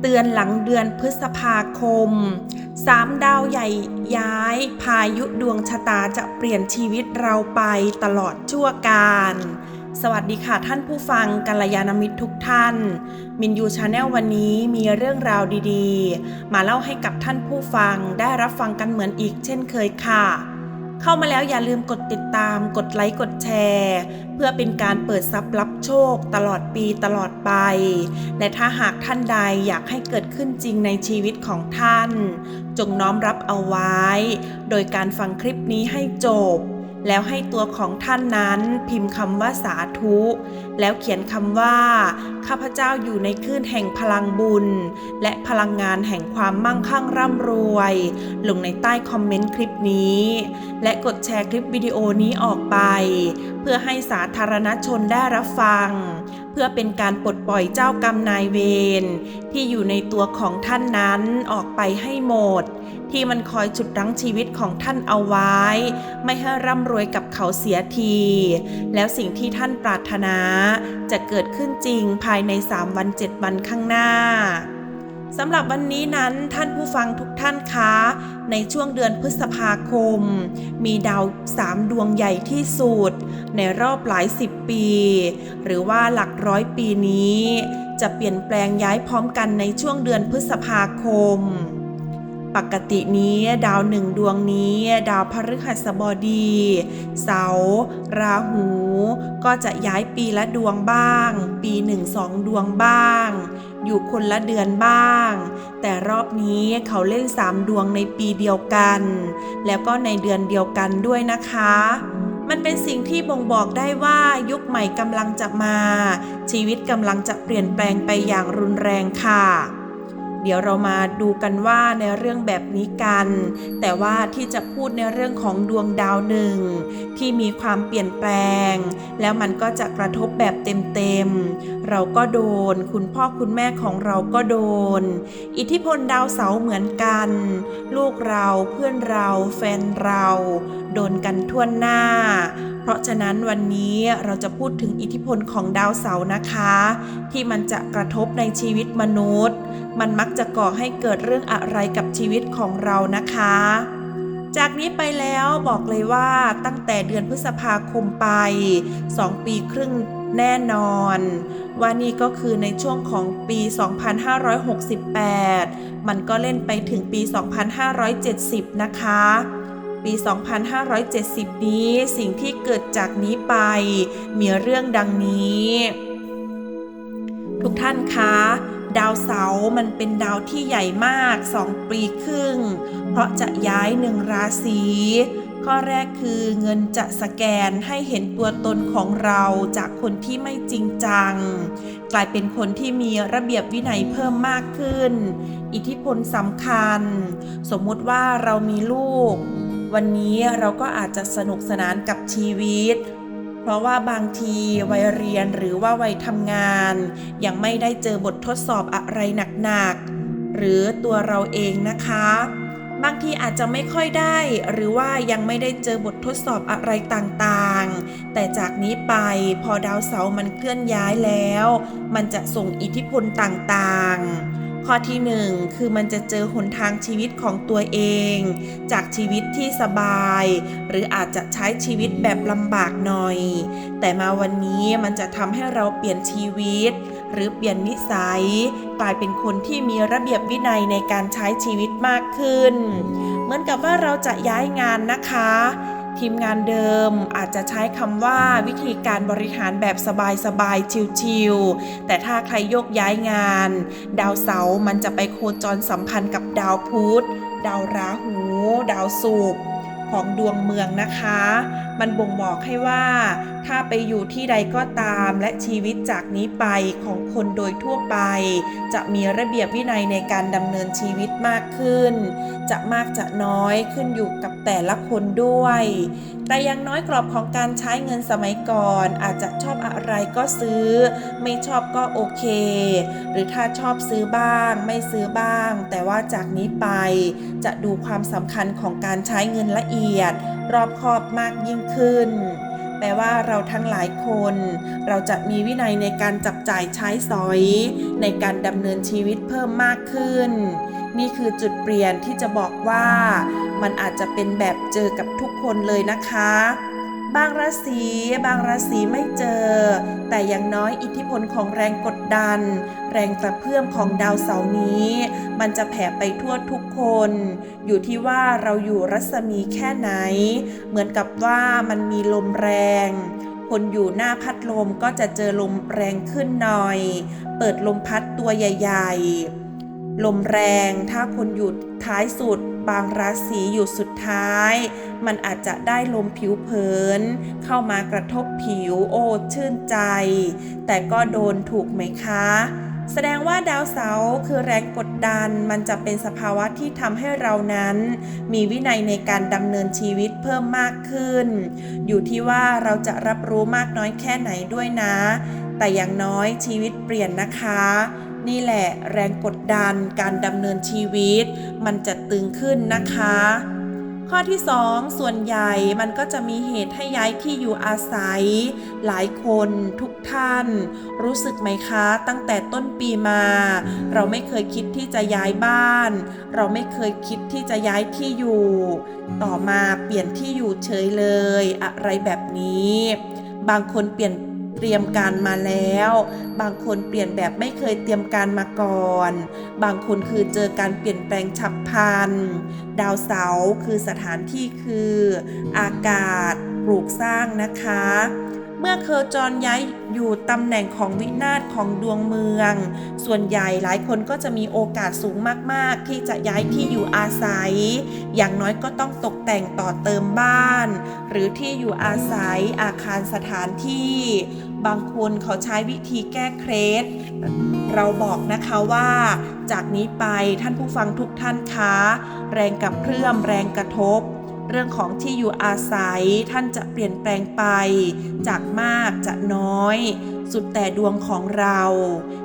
เตือนหลังเดือนพฤษภาคมสามดาวใหญ่ย้าย พายุดวงชะตาจะเปลี่ยนชีวิตเราไปตลอดชั่วการ สวัสดีค่ะท่านผู้ฟังกัลยาณมิตรทุกท่าน มินยูชาแนลวันนี้มีเรื่องราวดีๆ มาเล่าให้กับท่านผู้ฟังได้รับฟังกันเหมือนอีกเช่นเคยค่ะ เข้ามาแล้วอย่าลืมกดติดตาม กดไลค์ กดแชร์ เพื่อเป็นการเปิดซับรับโชค ตลอดปีตลอดไป และถ้าหากท่านใดอยากให้เกิดขึ้นจริงในชีวิตของท่าน จงน้อมรับเอาไว้ โดยการฟังคลิปนี้ให้จบ แล้วให้ตัวของท่านนั้นพิมพ์คำว่าสาธุ แล้วเขียนคำว่า ข้าพเจ้าอยู่ในคลื่นแห่งพลังบุญ และพลังงานแห่งความมั่งคั่งร่ำรวย ลงในใต้คอมเมนต์คลิปนี้ และกดแชร์คลิปวิดีโอนี้ออกไป เพื่อให้สาธารณชนได้รับฟัง เพื่อเป็นการปลดปล่อยเจ้ากรรมนายเวรที่อยู่ในตัวของท่านนั้นออกไปให้หมด ที่มันคอยฉุดรั้งชีวิตของท่านเอาไว้ ไม่ให้ร่ำรวยกับเขาเสียที แล้วสิ่งที่ท่านปรารถนา จะเกิดขึ้นจริงภายใน 3 วัน 7 วันข้างหน้า สำหรับวันนี้นั้นท่านผู้ฟังทุกท่านคะ ในช่วงเดือนพฤษภาคม มีดาวสามดวงใหญ่ที่สุด ในรอบหลายสิบปี หรือว่าหลักร้อยปีนี้ จะเปลี่ยนแปลงย้ายพร้อมกันในช่วงเดือนพฤษภาคม ปกตินี้ดาวหนึ่งดวงนี้ ดาวพฤหัสบดี เสา ราหู ก็จะย้ายปีละดวงบ้าง ปีหนึ่งสองดวงบ้าง อยู่คนละเดือนบ้าง แต่รอบนี้เขาเล่นสามดวงในปีเดียวกัน แล้วก็ในเดือนเดียวกันด้วยนะคะ มันเป็นสิ่งที่บ่งบอกได้ว่ายุคใหม่กำลังจะมา ชีวิตกำลังจะเปลี่ยนแปลงไปอย่างรุนแรงค่ะ เดี๋ยวเรามาดูกันว่าในเรื่องแบบนี้กัน แต่ว่าที่จะพูดในเรื่องของดวงดาวหนึ่งที่มีความเปลี่ยนแปลง แล้วมันก็จะกระทบแบบเต็มๆ เราก็โดน คุณพ่อคุณแม่ของเราก็โดน อิทธิพลดาวเสาร์เหมือนกัน ลูกเราเพื่อนเราแฟนเรา โดนกันทั่วหน้า เพราะฉะนั้นวันนี้เราจะพูดถึงอิทธิพลของดาวเสาร์นะคะ ที่มันจะกระทบในชีวิตมนุษย์ มันมักจะก่อให้เกิดเรื่องอะไรกับชีวิตของเรานะคะ จากนี้ไปแล้วบอกเลยว่าตั้งแต่เดือนพฤษภาคมไป 2 ปีครึ่งแน่นอน ว่านี่ก็คือในช่วงของปี 2568 มันก็เล่นไปถึงปี 2570 นะคะ ปี 2570 นี้สิ่งที่เกิดจากนี้ไป มีเรื่องดังนี้ ทุกท่านคะดาวเสาร์มันเป็นดาวที่ใหญ่มาก 2 ปีครึ่ง เพราะจะย้ายหนึ่งราศีข้อแรกคือเงินจะสแกนให้เห็นตัวตนของเราจากคนที่ไม่จริงจัง กลายเป็นคนที่มีระเบียบวินัยเพิ่มมากขึ้น อิทธิพลสำคัญ สมมุติว่าเรามีลูก วันนี้เราก็อาจจะสนุกสนานกับชีวิต เพราะว่าบางทีวัยเรียนหรือว่าวัยทำงาน ยังไม่ได้เจอบททดสอบอะไรหนักๆ หรือตัวเราเองนะคะ บางทีอาจจะไม่ค่อยได้ หรือว่ายังไม่ได้เจอบททดสอบอะไรต่างๆ แต่จากนี้ไปพอดาวเสาร์มันเคลื่อนย้ายแล้ว มันจะส่งอิทธิพลต่างๆ ข้อที่หนึ่งคือมันจะเจอหนทางชีวิตของตัวเอง จากชีวิตที่สบาย หรืออาจจะใช้ชีวิตแบบลำบากหน่อย แต่มาวันนี้มันจะทำให้เราเปลี่ยนชีวิต หรือเปลี่ยนนิสัย กลายเป็นคนที่มีระเบียบวินัยในการใช้ชีวิตมากขึ้น เหมือนกับว่าเราจะย้ายงานนะคะ ทีมงานเดิมอาจจะใช้คำว่าวิธีการบริหารแบบสบายๆ ชิวๆแต่ถ้าใครโยกย้ายงาน ดาวเสาร์มันจะไปโคจรสัมพันธ์กับดาวพุธ ดาวราหู ดาวศุกร์ของดวงเมืองนะคะ มันบ่งบอกให้ว่าถ้าไปอยู่ที่ใดก็ตามและชีวิตจากนี้ไปของคนโดยทั่วไป จะมีระเบียบวินัยในการดำเนินชีวิตมากขึ้น จะมากจะน้อยขึ้นอยู่กับแต่ละคนด้วย แต่ยังน้อยกรอบของการใช้เงินสมัยก่อน อาจจะชอบอะไรก็ซื้อ ไม่ชอบก็โอเค หรือถ้าชอบซื้อบ้าง ไม่ซื้อบ้าง แต่ว่าจากนี้ไป จะดูความสำคัญของการใช้เงินละเอียด รอบคอบมากยิ่งขึ้น แปลว่าเราทั้งหลายคน เราจะมีวินัยในการจับจ่ายใช้สอย ในการดำเนินชีวิตเพิ่มมากขึ้น นี่คือจุดเปลี่ยนที่จะบอกว่า มันอาจจะเป็นแบบเจอกับทุกคนเลยนะคะ บางราศีบางราศีไม่เจอ แต่อย่างน้อยอิทธิพลของแรงกดดัน แรงกระเพื่อมของดาวเสาร์นี้ มันจะแผ่ไปทั่วทุกคน อยู่ที่ว่าเราอยู่รัศมีแค่ไหน เหมือนกับว่ามันมีลมแรงคนอยู่หน้าพัดลมก็จะเจอลมแรงขึ้นหน่อย เปิดลมพัดตัวใหญ่ ๆ ลมแรงถ้าคนอยู่ท้ายสุด บางราศีอยู่สุดท้าย มันอาจจะได้ลมผิวเผิน เข้ามากระทบผิวโอ้ชื่นใจ แต่ก็โดนถูกไหมคะแสดงว่าดาวเสาร์คือแรงกดดันมันจะเป็นสภาวะที่ทำให้เรานั้น มีวินัยในการดำเนินชีวิตเพิ่มมากขึ้น อยู่ที่ว่าเราจะรับรู้มากน้อยแค่ไหนด้วยนะ แต่อย่างน้อยชีวิตเปลี่ยนนะคะ นี่แหละแรงกดดันการดำเนินชีวิต มันจะตึงขึ้นนะคะ ข้อที่ 2 ส่วนใหญ่มันก็จะมีเหตุให้ย้ายที่อยู่อาศัย หลายคนทุกท่าน รู้สึกไหมคะ ตั้งแต่ต้นปีมา เราไม่เคยคิดที่จะย้ายบ้าน เราไม่เคยคิดที่จะย้ายที่อยู่ ต่อมาเปลี่ยนที่อยู่เฉยเลย อะไรแบบนี้ บางคนเปลี่ยน เตรียมการมาแล้ว บางคนเปลี่ยนแบบไม่เคยเตรียมการมาก่อน บางคนคือเจอการเปลี่ยนแปลงฉับพลัน ดาวเสาร์คือสถานที่คือ อากาศปลูกสร้างนะคะ เมื่อเคอจรย้ายอยู่ตำแหน่งของวินาศของดวงเมือง ส่วนใหญ่หลายคนก็จะมีโอกาสสูงมากๆ ที่จะย้ายที่อยู่อาศัย อย่างน้อยก็ต้องตกแต่งต่อเติมบ้าน หรือที่อยู่อาศัยอาคารสถานที่ บางคนเขาใช้วิธีแก้เคล็ดเราบอกนะคะว่า จากนี้ไปท่านผู้ฟังทุกท่านคะแรงกับเพื่อมแรงกระทบ เรื่องของที่อยู่อาศัยท่านจะเปลี่ยนแปลงไป จากมากจะน้อย สุดแต่ดวงของเรา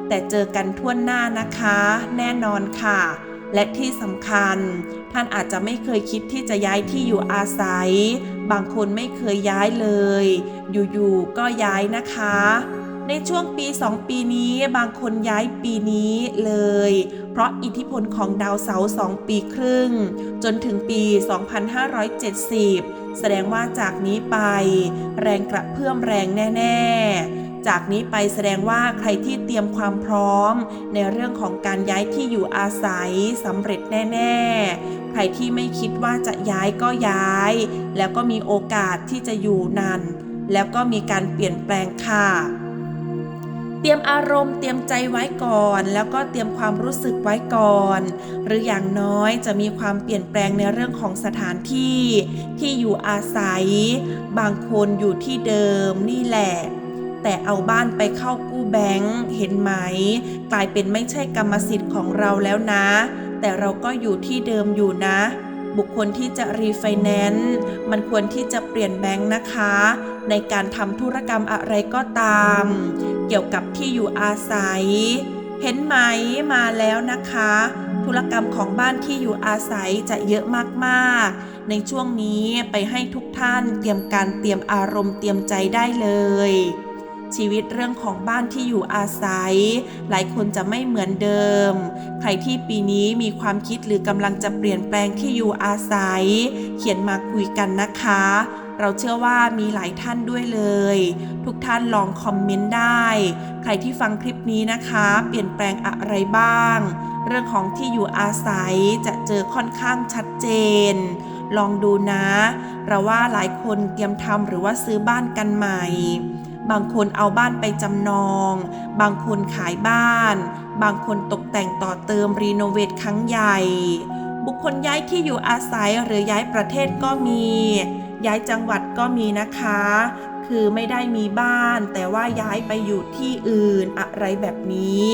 แต่เจอกันทั่วหน้านะคะ แน่นอนค่ะและที่สำคัญ ท่านอาจจะไม่เคยคิดที่จะย้ายที่อยู่อาศัย บางคนไม่เคยย้ายเลย อยู่ๆก็ย้ายนะคะ ในช่วงปี 2 ปีนี้บางคนย้ายปีนี้เลย เพราะอิทธิพลของดาวเสาร์2ปีครึ่ง จนถึงปี 2570 แสดงว่าจากนี้ไป แรงกระเพื่อมแรงแน่ๆจากนี้ไปแสดงว่าใครที่เตรียมความพร้อม ในเรื่องของการย้ายที่อยู่อาศัยสำเร็จแน่ ๆ ใครที่ไม่คิดว่าจะย้ายก็ย้าย แล้วก็มีโอกาสที่จะอยู่นานแล้วก็มีการเปลี่ยนแปลงค่ะ เตรียมอารมณ์เตรียมใจไว้ก่อน แล้วก็เตรียมความรู้สึกไว้ก่อน หรืออย่างน้อยจะมีความเปลี่ยนแปลงในเรื่องของสถานที่ที่อยู่อาศัย บางคนอยู่ที่เดิมนี่แหละแต่เอาบ้านไปเข้ากู้แบงค์เห็นไหม กลายเป็นไม่ใช่กรรมสิทธิ์ของเราแล้วนะ แต่เราก็อยู่ที่เดิมอยู่นะ บุคคลที่จะรีไฟแนนซ์มันควรที่จะเปลี่ยนแบงค์นะคะ ในการทำธุรกรรมอะไรก็ตาม เกี่ยวกับที่อยู่อาศัย เห็นไหมมาแล้วนะคะ ธุรกรรมของบ้านที่อยู่อาศัยจะเยอะมากๆ ในช่วงนี้ไปให้ทุกท่านเตรียมการเตรียมอารมณ์เตรียมใจได้เลย ชีวิตเรื่องของบ้านที่อยู่อาศัย หลายคนจะไม่เหมือนเดิม ใครที่ปีนี้มีความคิดหรือกำลังจะเปลี่ยนแปลงที่อยู่อาศัย เขียนมาคุยกันนะคะ เราเชื่อว่ามีหลายท่านด้วยเลย ทุกท่านลองคอมเมนต์ได้ ใครที่ฟังคลิปนี้นะคะ เปลี่ยนแปลงอะไรบ้าง เรื่องของที่อยู่อาศัยจะเจอค่อนข้างชัดเจนลองดูนะ เราว่าหลายคนเตรียมทำหรือว่าซื้อบ้านกันใหม่ บางคนเอาบ้านไปจำนอง บางคนขายบ้าน บางคนตกแต่งต่อเติมรีโนเวทครั้งใหญ่ บุคคลย้ายที่อยู่อาศัยหรือย้ายประเทศก็มี ย้ายจังหวัดก็มีนะคะ คือไม่ได้มีบ้าน แต่ว่าย้ายไปอยู่ที่อื่นอะไรแบบนี้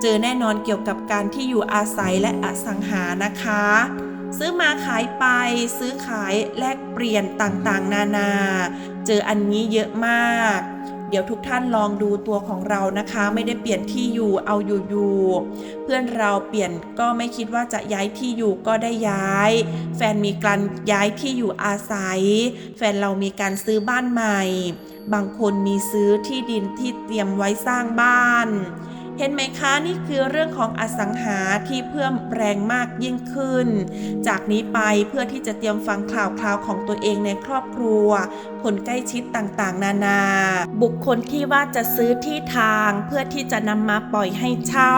เจอแน่นอนเกี่ยวกับการที่อยู่อาศัยและอสังหานะคะ ซื้อมาขายไป ซื้อขายแลกเปลี่ยนต่างๆ นานา เจออันนี้เยอะมาก เดี๋ยวทุกท่านลองดูตัวของเรานะคะ ไม่ได้เปลี่ยนที่อยู่เอาอยู่ๆเพื่อนเราเปลี่ยนก็ไม่คิดว่าจะย้ายที่อยู่ก็ได้ย้าย แฟนมีการย้ายที่อยู่อาศัย แฟนเรามีการซื้อบ้านใหม่ บางคนมีซื้อที่ดินที่เตรียมไว้สร้างบ้าน เห็นไหมคะนี่คือเรื่องของอสังหาที่เพิ่มแรงมากยิ่งขึ้น จากนี้ไปเพื่อที่จะเตรียมฟังข่าวคราวของตัวเองในครอบครัว คนใกล้ชิดต่างๆ นานา บุคคลที่ว่าจะซื้อที่ทางเพื่อที่จะนำมาปล่อยให้เช่า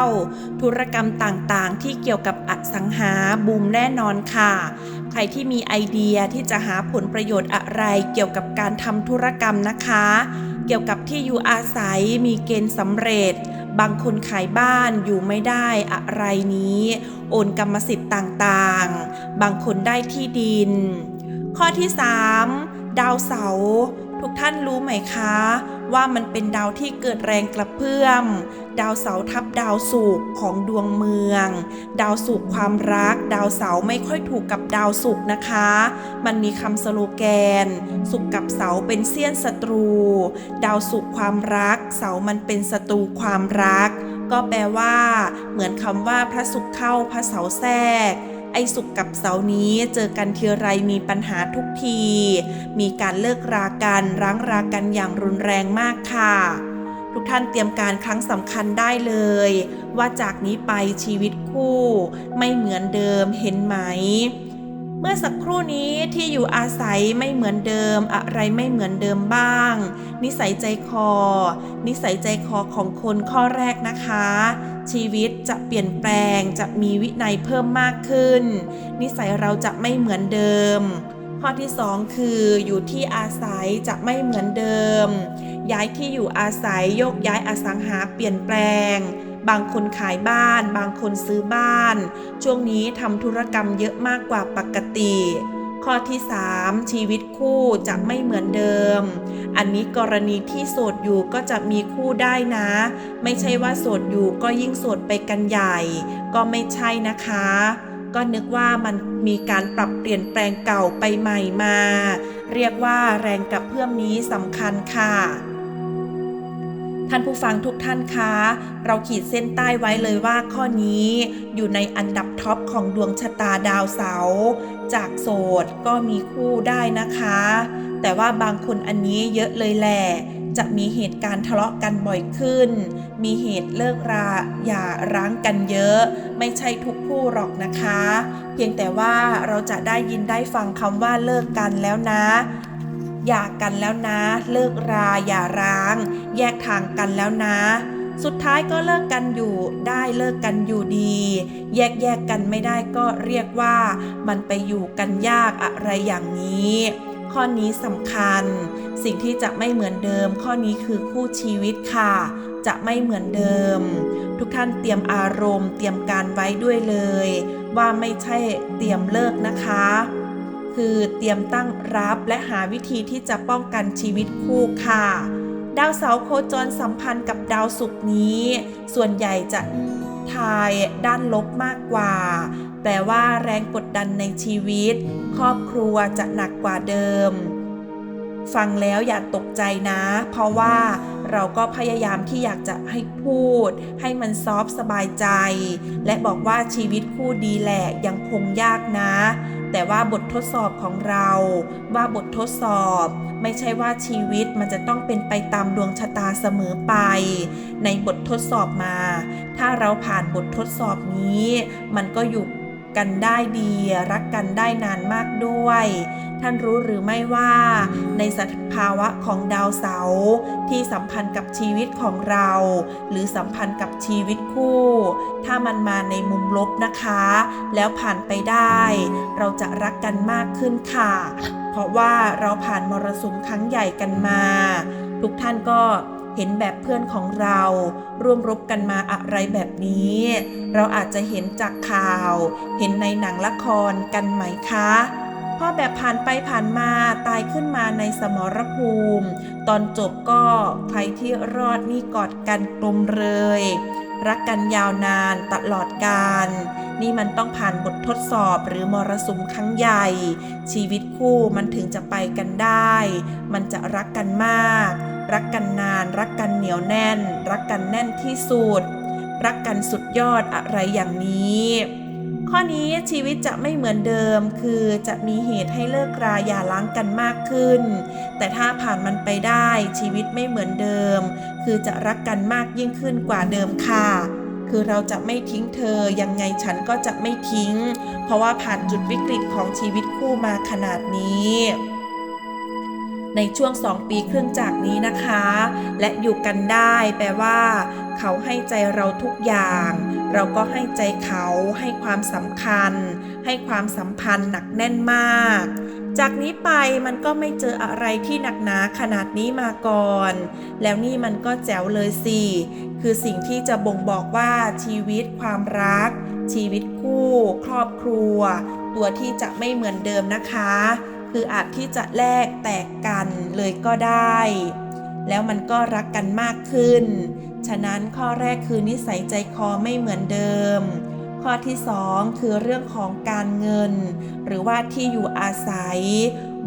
ธุรกรรมต่างๆ ที่เกี่ยวกับอสังหาบูมแน่นอนค่ะใครที่มีไอเดียที่จะหาผลประโยชน์อะไรเกี่ยวกับการทำธุรกรรมนะคะ เกี่ยวกับที่อยู่อาศัยมีเกณฑ์สำเร็จ บางคนขายบ้านอยู่ไม่ได้อะไรนี้ โอนกรรมสิทธิ์ต่างๆ บางคนได้ที่ดิน ข้อที่ 3 ดาวเสาร์ ทุกท่านรู้ไหมคะ ว่ามันเป็นดาวที่เกิดแรงกระเพื่อม ดาวเสาทับดาวศุกของดวงเมือง ดาวศุกความรัก ดาวเสาไม่ค่อยถูกกับดาวศุกนะคะ มันมีคำสโลแกนศุกกับเสาเป็นเสี้ยนศัตรู ดาวศุกความรัก เสามันเป็นศัตรูความรัก ก็แปลว่า เหมือนคำว่าพระศุกเข้าพระเสาแทรก ไอ้ศุกกับเสานี้เจอกันทีไรมีปัญหาทุกที มีการเลิกรากันร้างรากันอย่างรุนแรงมากค่ะ ทุกท่านเตรียมการครั้งสำคัญได้เลย ว่าจากนี้ไปชีวิตคู่ ไม่เหมือนเดิมเห็นไหม เมื่อสักครู่นี้ที่อยู่อาศัยไม่เหมือนเดิม อะไรไม่เหมือนเดิมบ้าง นิสัยใจคอ นิสัยใจคอของคนข้อแรกนะคะ ชีวิตจะเปลี่ยนแปลงจะมีวินัยเพิ่มมากขึ้น นิสัยเราจะไม่เหมือนเดิม ข้อที่ 2 คืออยู่ที่อาศัยจะไม่เหมือนเดิม ย้ายที่อยู่อาศัยโยกย้ายอสังหาเปลี่ยนแปลง บางคนขายบ้าน บางคนซื้อบ้าน ช่วงนี้ทำธุรกรรมเยอะมากกว่าปกติ ข้อที่ 3 ชีวิตคู่จะไม่เหมือนเดิม อันนี้กรณีที่โสดอยู่ก็จะมีคู่ได้นะ ไม่ใช่ว่าโสดอยู่ก็ยิ่งโสดไปกันใหญ่ ก็ไม่ใช่นะคะ ก็นึกว่ามันมีการปรับเปลี่ยนแปลงเก่าไปใหม่มา เรียกว่าแรงกระเพื่อมนี้สำคัญค่ะ ท่านผู้ฟังทุกท่านคะ เราขีดเส้นใต้ไว้เลยว่าข้อนี้อยู่ในอันดับท็อปของดวงชะตาดาวเสาร์จากโสดก็มีคู่ได้นะคะ แต่ว่าบางคนอันนี้เยอะเลยแหละจะมีเหตุการณ์ทะเลาะกันบ่อยขึ้น มีเหตุเลิกราอย่าร้างกันเยอะ ไม่ใช่ทุกคู่หรอกนะคะ เพียงแต่ว่าเราจะได้ยินได้ฟังคำว่าเลิกกันแล้วนะ หย่ากันแล้วนะ เลิกราอย่าร้าง แยกทางกันแล้วนะ สุดท้ายก็เลิกกันอยู่ได้เลิกกันอยู่ดี แยกแยกกันไม่ได้ก็เรียกว่ามันไปอยู่กันยากอะไรอย่างนี้ ข้อนี้สำคัญ สิ่งที่จะไม่เหมือนเดิม ข้อนี้คือคู่ชีวิตค่ะ จะไม่เหมือนเดิม ทุกท่านเตรียมอารมณ์ เตรียมการไว้ด้วยเลย ว่าไม่ใช่เตรียมเลิกนะคะ คือเตรียมตั้งรับและหาวิธีที่จะป้องกันชีวิตคู่ค่ะ ดาวเสาร์โคจรสัมพันธ์กับดาวศุกร์นี้ ส่วนใหญ่จะทายด้านลบมากกว่า แปลว่าแรงกดดันในชีวิต ครอบครัวจะหนักกว่าเดิม ฟังแล้วอย่าตกใจนะ เพราะว่าเราก็พยายามที่อยากจะให้พูด ให้มันซอฟสบายใจ และบอกว่าชีวิตคู่ดีแหละยังคงยากนะ แต่ว่าบททดสอบของเราว่าบททดสอบ ไม่ใช่ว่าชีวิตมันจะต้องเป็นไปตามดวงชะตาเสมอไป ในบททดสอบมา ถ้าเราผ่านบททดสอบนี้ มันก็อยู่กันได้ดี รักกันได้นานมากด้วย ท่านรู้หรือไม่ว่า ในสภาวะของดาวเสาร์ที่สัมพันธ์กับชีวิตของเรา หรือสัมพันธ์กับชีวิตคู่ ถ้ามันมาในมุมลบนะคะ แล้วผ่านไปได้ เราจะรักกันมากขึ้นค่ะ เพราะว่าเราผ่านมรสุมครั้งใหญ่กันมา ทุกท่านก็เห็นแบบเพื่อนของเรา ร่วมรบกันมาอะไรแบบนี้ เราอาจจะเห็นจากข่าว เห็นในหนังละครกันไหมคะ พอแบบผ่านไปผ่านมาตายขึ้นมาในสมรภูมิ ตอนจบก็ใครที่รอดนี่กอดกันกลมเลย รักกันยาวนานตลอดกาลนี่มันต้องผ่านบททดสอบหรือมรสุมครั้งใหญ่ ชีวิตคู่มันถึงจะไปกันได้ มันจะรักกันมาก รักกันนาน รักกันเหนียวแน่น รักกันแน่นที่สุด รักกันสุดยอดอะไรอย่างนี้ ข้อนี้ชีวิตจะไม่เหมือนเดิม คือจะมีเหตุให้เลิกราอย่าล้างกันมากขึ้น แต่ถ้าผ่านมันไปได้ชีวิตไม่เหมือนเดิม คือจะรักกันมากยิ่งขึ้นกว่าเดิมค่ะ คือเราจะไม่ทิ้งเธอ ยังไงฉันก็จะไม่ทิ้ง เพราะว่าผ่านจุดวิกฤตของชีวิตคู่มาขนาดนี้ในช่วงสองปีครึ่งจากนี้นะคะ และอยู่กันได้แปลว่า เขาให้ใจเราทุกอย่าง เราก็ให้ใจเขาให้ความสำคัญ ให้ความสัมพันธ์หนักแน่นมาก จากนี้ไปมันก็ไม่เจออะไรที่หนักหนาขนาดนี้มาก่อน แล้วนี่มันก็แจ๋วเลยสิ คือสิ่งที่จะบ่งบอกว่าชีวิตความรัก ชีวิตคู่ ครอบครัว ตัวที่จะไม่เหมือนเดิมนะคะ คืออาจที่จะแลกแตกกันเลยก็ได้ แล้วมันก็รักกันมากขึ้น ฉะนั้นข้อแรกคือนิสัยใจคอไม่เหมือนเดิม ข้อที่สองคือเรื่องของการเงิน หรือว่าที่อยู่อาศัย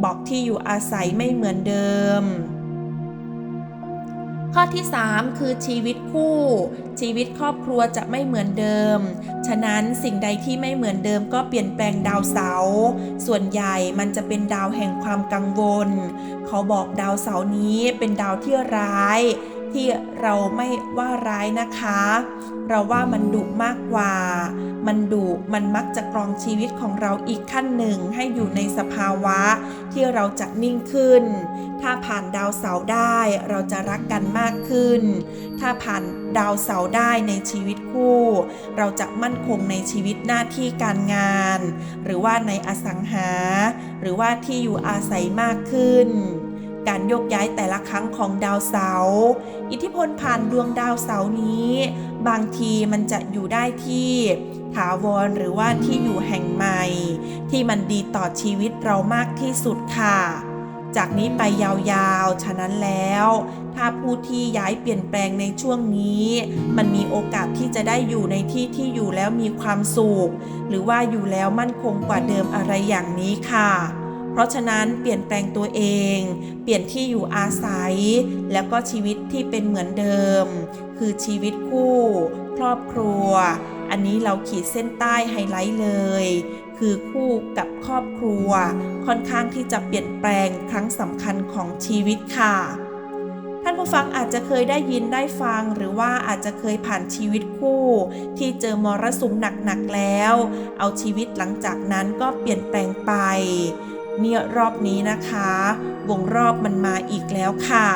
บอกที่อยู่อาศัยไม่เหมือนเดิม ข้อที่ 3 คือชีวิตคู่ ชีวิตครอบครัวจะไม่เหมือนเดิม ฉะนั้นสิ่งใดที่ไม่เหมือนเดิมก็เปลี่ยนแปลงดาวเสาร์ส่วนใหญ่มันจะเป็นดาวแห่งความกังวล เขาบอกดาวเสาร์นี้เป็นดาวที่ร้าย ที่เราไม่ว่าร้ายนะคะ เราว่ามันดุมากกว่า มันดุมันมักจะกรองชีวิตของเราอีกขั้นหนึ่งให้อยู่ในสภาวะที่เราจะนิ่งขึ้น ถ้าผ่านดาวเสาร์ได้เราจะรักกันมากขึ้น ถ้าผ่านดาวเสาร์ได้ในชีวิตคู่ เราจะมั่นคงในชีวิตหน้าที่การงาน หรือว่าในอสังหา หรือว่าที่อยู่อาศัยมากขึ้น การโยกย้ายแต่ละครั้งของดาวเสาร์อิทธิพลผ่านดวงดาวเสาร์นี้ บางทีมันจะอยู่ได้ที่ถาวรหรือว่าที่อยู่แห่งใหม่ ที่มันดีต่อชีวิตเรามากที่สุดค่ะ จากนี้ไปยาวๆ ฉะนั้นแล้ว ถ้าผู้ที่ย้ายเปลี่ยนแปลงในช่วงนี้ มันมีโอกาสที่จะได้อยู่ในที่ที่อยู่แล้วมีความสุข หรือว่าอยู่แล้วมั่นคงกว่าเดิมอะไรอย่างนี้ค่ะ ราะฉะนั้นเปลี่ยนแปลงตัวเอง เปลี่ยนที่อยู่อาศัย แล้วก็ชีวิตที่เป็นเหมือนเดิม คือชีวิตคู่ ครอบครัว อันนี้เราขีดเส้นใต้ไฮไลท์เลย คือคู่กับครอบครัว ค่อนข้างที่จะเปลี่ยนแปลงครั้งสำคัญของชีวิตค่ะท่านผู้ฟังอาจจะเคยได้ยินได้ฟังหรือว่าอาจจะเคยผ่านชีวิตคู่ ที่เจอมรสุมหนักๆแล้ว เอาชีวิตหลังจากนั้นก็เปลี่ยนแปลงไป เนี่ยรอบนี้นะคะ วงรอบมันมาอีกแล้วค่ะ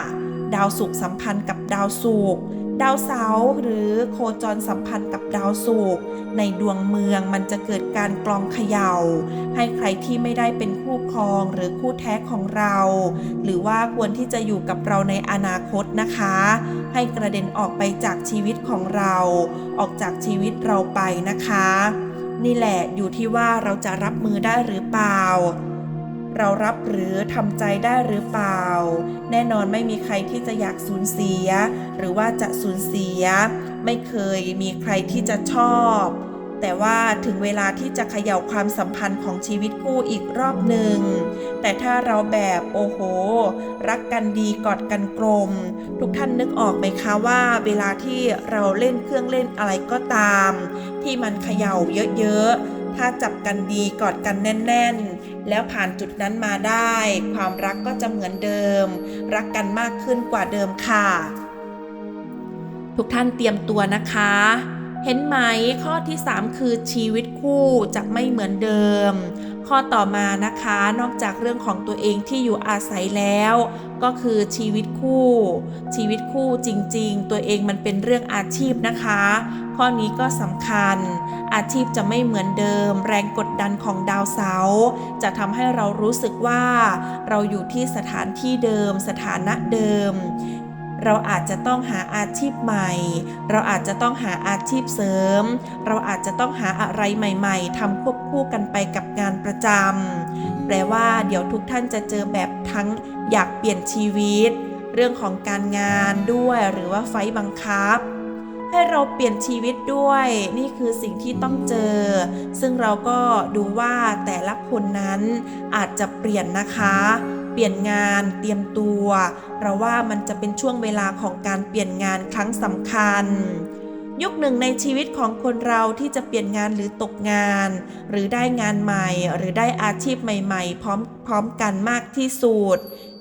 ดาวศุกร์สัมพันธ์กับดาวศุกร์ดาวเสาร์หรือโคจรสัมพันธ์กับดาวศุกร์ในดวงเมืองมันจะเกิดการกลองเขย่า ให้ใครที่ไม่ได้เป็นคู่ครองหรือคู่แท้ของเรา หรือว่าควรที่จะอยู่กับเราในอนาคตนะคะ ให้กระเด็นออกไปจากชีวิตของเรา ออกจากชีวิตเราไปนะคะ นี่แหละอยู่ที่ว่าเราจะรับมือได้หรือเปล่า เรารับหรือทำใจได้หรือเปล่า แน่นอนไม่มีใครที่จะอยากสูญเสีย หรือว่าจะสูญเสีย ไม่เคยมีใครที่จะชอบ แต่ว่าถึงเวลาที่จะเขย่าความสัมพันธ์ของชีวิตคู่อีกรอบหนึ่ง แต่ถ้าเราแบบโอ้โห รักกันดีกอดกันกลม ทุกท่านนึกออกไหมคะว่าเวลาที่เราเล่นเครื่องเล่นอะไรก็ตาม ที่มันเขย่าเยอะๆถ้าจับกันดีกอดกันแน่น ๆ แล้วผ่านจุดนั้นมาได้ ความรักก็จะเหมือนเดิม รักกันมากขึ้นกว่าเดิมค่ะ ทุกท่านเตรียมตัวนะคะ เห็นไหมข้อที่ 3 คือชีวิตคู่จะไม่เหมือนเดิม ข้อต่อมานะคะ นอกจากเรื่องของตัวเองที่อยู่อาศัยแล้ว ก็คือชีวิตคู่ ชีวิตคู่จริง ๆ ตัวเองมันเป็นเรื่องอาชีพนะคะ ข้อนี้ก็สำคัญ อาชีพจะไม่เหมือนเดิม แรงกดดันของดาวเสาร์จะทำให้เรารู้สึกว่า เราอยู่ที่สถานที่เดิม สถานะเดิม เราอาจจะต้องหาอาชีพใหม่ เราอาจจะต้องหาอาชีพเสริม เราอาจจะต้องหาอะไรใหม่ๆทำควบคู่กันไปกับงานประจำแปลว่าเดี๋ยวทุกท่านจะเจอแบบทั้งอยากเปลี่ยนชีวิต เรื่องของการงานด้วย หรือว่าไฟบังคับให้เราเปลี่ยนชีวิตด้วย นี่คือสิ่งที่ต้องเจอ ซึ่งเราก็ดูว่าแต่ละคนนั้นอาจจะเปลี่ยนนะคะ เปลี่ยนงานเตรียมตัว เราว่ามันจะเป็นช่วงเวลาของการเปลี่ยนงานครั้งสำคัญ ยุคหนึ่งในชีวิตของคนเราที่จะเปลี่ยนงานหรือตกงาน หรือได้งานใหม่ หรือได้อาชีพใหม่ๆ พร้อมพร้อมกันมากที่สุด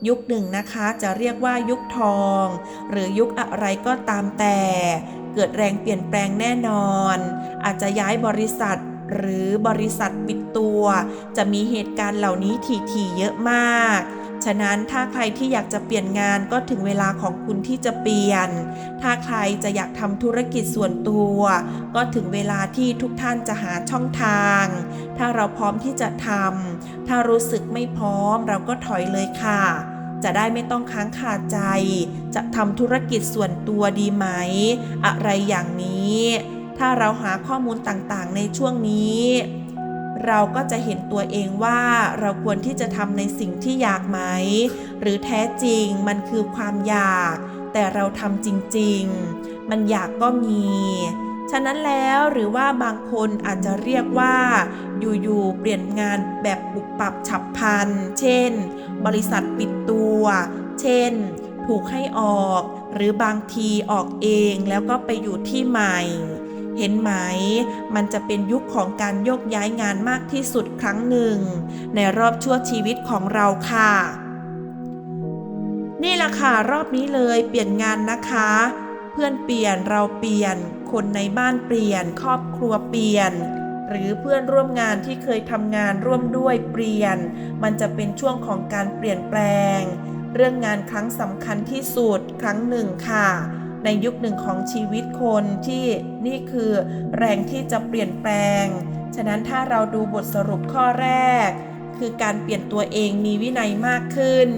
ยุคหนึ่งนะคะจะเรียกว่ายุคทอง หรือยุคอะไรก็ตามแต่ เกิดแรงเปลี่ยนแปลงแน่นอน อาจจะย้ายบริษัทหรือบริษัทปิดตัว จะมีเหตุการณ์เหล่านี้ถี่ๆเยอะมาก ฉะนั้นถ้าใครที่อยากจะเปลี่ยนงานก็ถึงเวลาของคุณที่จะเปลี่ยน ถ้าใครจะอยากทำธุรกิจส่วนตัว ก็ถึงเวลาที่ทุกท่านจะหาช่องทาง ถ้าเราพร้อมที่จะทำถ้ารู้สึกไม่พร้อมเราก็ถอยเลยค่ะ จะได้ไม่ต้องค้างคาใจ จะทำธุรกิจส่วนตัวดีไหม อะไรอย่างนี้ ถ้าเราหาข้อมูลต่างๆ ในช่วงนี้ เราก็จะเห็นตัวเองว่าเราควรที่จะทำในสิ่งที่อยากไหม หรือแท้จริงมันคือความอยาก แต่เราทำจริง ๆ มันอยากก็มี ฉะนั้นแล้วหรือว่าบางคนอาจจะเรียกว่า อยู่ๆเปลี่ยนงานแบบปุบปับฉับพลัน เช่น บริษัทปิดตัว เช่น ถูกให้ออก หรือบางทีออกเองแล้วก็ไปอยู่ที่ใหม่ เห็นไหม มันจะเป็นยุคของการโยกย้ายงานมากที่สุดครั้งหนึ่ง ในรอบชั่วชีวิตของเราค่ะ นี่แหละค่ะรอบนี้เลยเปลี่ยนงานนะคะ เพื่อนเปลี่ยนเราเปลี่ยน คนในบ้านเปลี่ยน ครอบครัวเปลี่ยน หรือเพื่อนร่วมงานที่เคยทำงานร่วมด้วยเปลี่ยน มันจะเป็นช่วงของการเปลี่ยนแปลง เรื่องงานครั้งสำคัญที่สุดครั้งหนึ่งค่ะ ในยุคหนึ่งของชีวิตคนที่นี่คือแรงที่จะเปลี่ยนแปลง ฉะนั้นถ้าเราดูบทสรุปข้อแรก คือการเปลี่ยนตัวเองมีวินัยมากขึ้น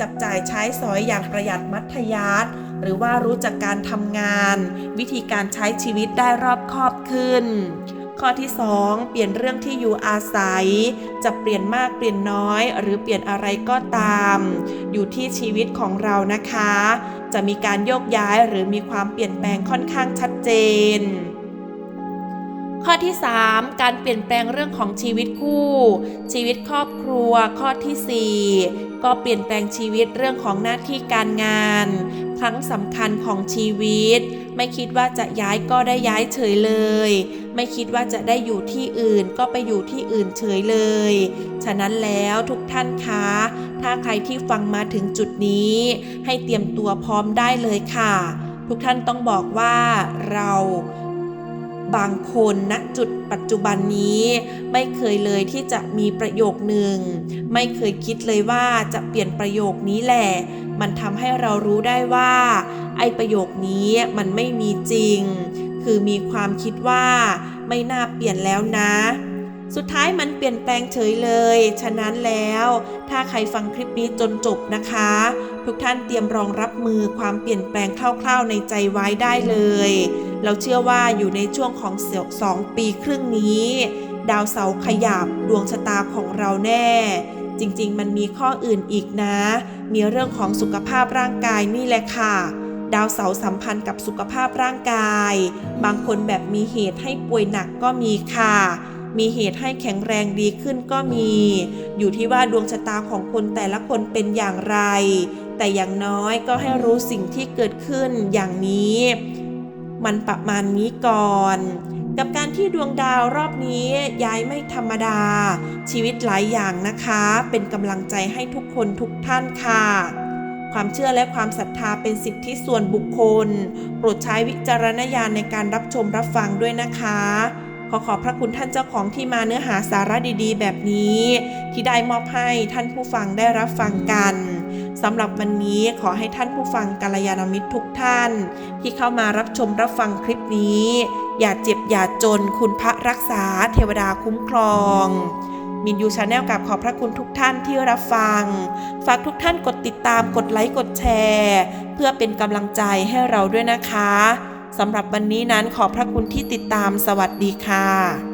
จับจ่ายใช้สอยอย่างประหยัดมัธยัสถ์หรือว่ารู้จักการทำงาน วิธีการใช้ชีวิตได้รอบคอบขึ้น ข้อที่ 2 เปลี่ยนเรื่องที่อยู่อาศัย จะเปลี่ยนมากเปลี่ยนน้อย หรือเปลี่ยนอะไรก็ตาม อยู่ที่ชีวิตของเรานะคะ จะมีการโยกย้ายหรือมีความเปลี่ยนแปลงค่อนข้างชัดเจน ข้อที่ 3 การเปลี่ยนแปลงเรื่องของชีวิตคู่ ชีวิตครอบครัว ข้อทีสี่ 4 ก็เปลี่ยนแปลงชีวิตเรื่องของหน้าที่การงาน ครั้งสำคัญของชีวิต ไม่คิดว่าจะย้ายก็ได้ย้ายเฉยเลย ไม่คิดว่าจะได้อยู่ที่อื่นก็ไปอยู่ที่อื่นเฉยเลย ฉะนั้นแล้วทุกท่านคะ ถ้าใครที่ฟังมาถึงจุดนี้ ให้เตรียมตัวพร้อมได้เลยค่ะ ทุกท่านต้องบอกว่าเรา บางคนณจุดปัจจุบันนี้ ไม่เคยเลยที่จะมีประโยคหนึ่ง ไม่เคยคิดเลยว่าจะเปลี่ยนประโยคนี้แหละ มันทำให้เรารู้ได้ว่า ไอ้ประโยคนี้มันไม่มีจริง คือมีความคิดว่าไม่น่าเปลี่ยนแล้วนะ สุดท้ายมันเปลี่ยนแปลงเฉยเลย ฉะนั้นแล้ว ถ้าใครฟังคลิปนี้จนจบนะคะ ทุกท่านเตรียมรองรับมือความเปลี่ยนแปลงคร่าวๆในใจไว้ได้เลย เราเชื่อว่าอยู่ในช่วงของเสียวสองปีครึ่งนี้ ดาวเสาร์ขยับดวงชะตาของเราแน่จริงๆ มันมีข้ออื่นอีกนะ มีเรื่องของสุขภาพร่างกายนี่แหละค่ะ ดาวเสาร์สัมพันธ์กับสุขภาพร่างกาย บางคนแบบมีเหตุให้ป่วยหนักก็มีค่ะ มีเหตุให้แข็งแรงดีขึ้นก็มี อยู่ที่ว่าดวงชะตาของคนแต่ละคนเป็นอย่างไร แต่อย่างน้อยก็ให้รู้สิ่งที่เกิดขึ้นอย่างนี้ มันประมาณนี้ก่อนกับการที่ดวงดาวรอบนี้ย้ายไม่ธรรมดา ชีวิตหลายอย่างนะคะ เป็นกำลังใจให้ทุกคนทุกท่านค่ะ ความเชื่อและความศรัทธาเป็นสิทธิส่วนบุคคล โปรดใช้วิจารณญาณในการรับชมรับฟังด้วยนะคะ อขอบพระคุณท่านเจ้าของที่มาเนื้อหาสาระดีๆ แบบนี้ ที่ได้มอบให้ท่านผู้ฟังได้รับฟังกันสำหรับวันนี้ขอให้ท่านผู้ฟังกัลยาณมิตรทุกท่าน ที่เข้ามารับชมรับฟังคลิปนี้ อย่าเจ็บอย่าจนคุณพระรักษาเทวดาคุ้มครองมินยูชาแนลกับขอบพระคุณทุกท่านที่รับฟัง ฝากทุกท่านกดติดตามกดไลค์กดแชร์ เพื่อเป็นกำลังใจให้เราด้วยนะคะ สำหรับวันนี้นั้นขอบพระคุณที่ติดตามสวัสดีค่ะ